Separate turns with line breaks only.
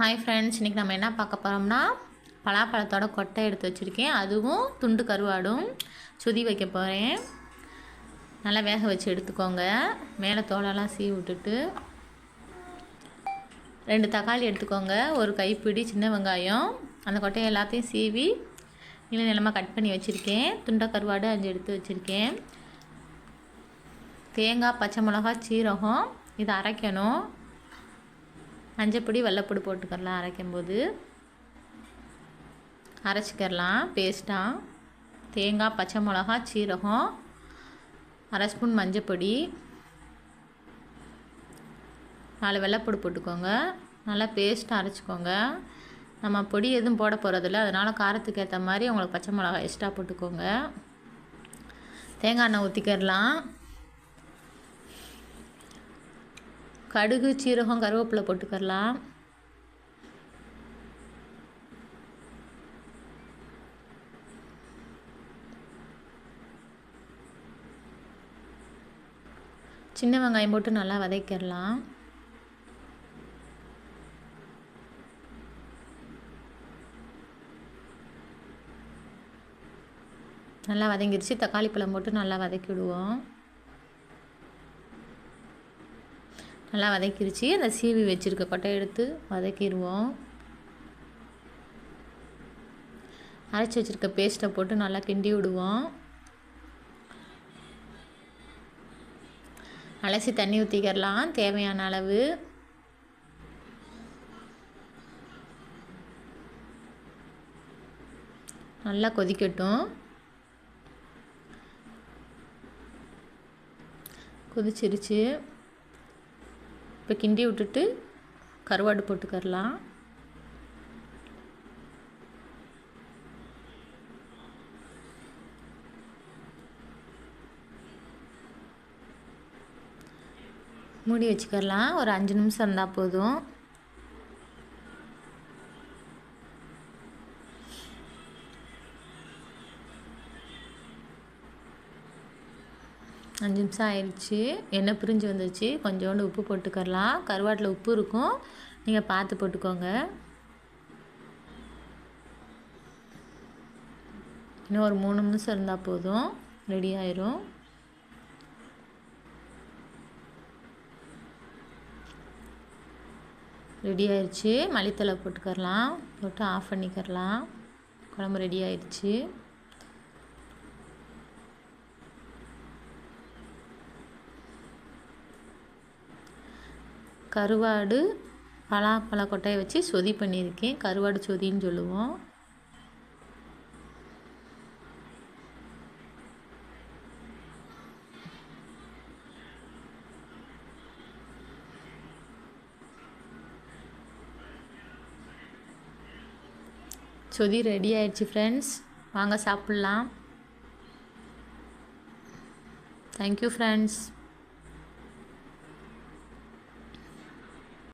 Hi friends இன்றைக்கி நம்ம என்ன பார்க்க போகிறோம்னா பலாப்பழத்தோட கொட்டை எடுத்து வச்சுருக்கேன். அதுவும் துண்டு கருவாடும் சுதி வைக்க போகிறேன் நல்லா வேக வச்சு எடுத்துக்கோங்க. மேலே தோலெல்லாம் சீவி விட்டுட்டு. ரெண்டு தக்காளி எடுத்துக்கோங்க. ஒரு கைப்பிடி சின்ன வெங்காயம். அந்த கொட்டையை எல்லாத்தையும் சீவி நீள நிலமாக கட் பண்ணி வச்சுருக்கேன். துண்டை கருவாடு அஞ்சு எடுத்து வச்சுருக்கேன். தேங்காய் பச்சை மிளகா சீரகம் இதை அரைக்கணும். மஞ்சப்பொடி வெள்ளைப்பொடி போட்டுக்கரலாம் அரைக்கும்போது. அரைச்சிக்கரலாம் பேஸ்ட்டாக தேங்காய் பச்சை மிளகா சீரகம் அரை ஸ்பூன் மஞ்சப்பொடி. நாலு வெள்ளைப்பொடி போட்டுக்கோங்க. நல்லா பேஸ்ட்டாக அரைச்சிக்கோங்க. நம்ம பொடி எதுவும் போட போகிறதில்ல அதனால் காரத்துக்கு ஏற்ற மாதிரி உங்களுக்கு பச்சை மிளகா எக்ஸ்ட்ரா போட்டுக்கோங்க. தேங்காய் எண்ணெய் ஊற்றிக்கிறலாம் கடுகு சீரகம் கருவேப்பிலை போட்டுக்கரலாம் சின்ன வெங்காயம் போட்டு நல்லா வதக்கிடலாம். நல்லா வதங்கிடுச்சு தக்காளி பழம் போட்டு நல்லா வதக்கி விடுவோம். நல்லா வதக்கிருச்சு. அந்த சீவி வச்சுருக்க கொட்டை எடுத்து வதக்கிடுவோம் அரைச்சி வச்சுருக்க பேஸ்ட்டை போட்டு நல்லா கிண்டி விடுவோம். அலசி தண்ணி ஊற்றிக்கிறலாம் தேவையான அளவு. நல்லா கொதிக்கட்டும். கொதிச்சிருச்சு. இப்போ கிண்டி விட்டுட்டு கருவாடு போட்டுக்கரலாம் மூடி வச்சுக்கரலாம் ஒரு அஞ்சு நிமிஷம் இருந்தால் போதும். அஞ்சு நிமிஷம் ஆயிடுச்சு. எண்ணெய் பிரிஞ்சு வந்துச்சு. கொஞ்சோண்டு உப்பு போட்டுக்கரலாம் கருவாட்டில் உப்பு இருக்கும். நீங்கள் பார்த்து போட்டுக்கோங்க. இன்னும் ஒரு மூணு நிமிஷம் இருந்தால் போதும். ரெடி ஆயிரும். ரெடி ஆயிடுச்சு மல்லித்தலை போட்டுக்கரலாம் போட்டு ஆஃப் பண்ணிக்கரலாம் குழம்பு ரெடி ஆயிடுச்சு கருவாடு பலாப்பழ கொட்டையை வச்சு சொதி பண்ணியிருக்கேன். கருவாடு சொதின்னு சொல்லுவோம். சொதி ரெடி ஆயிடுச்சு ஃப்ரெண்ட்ஸ் வாங்க சாப்பிட்லாம். Thank you friends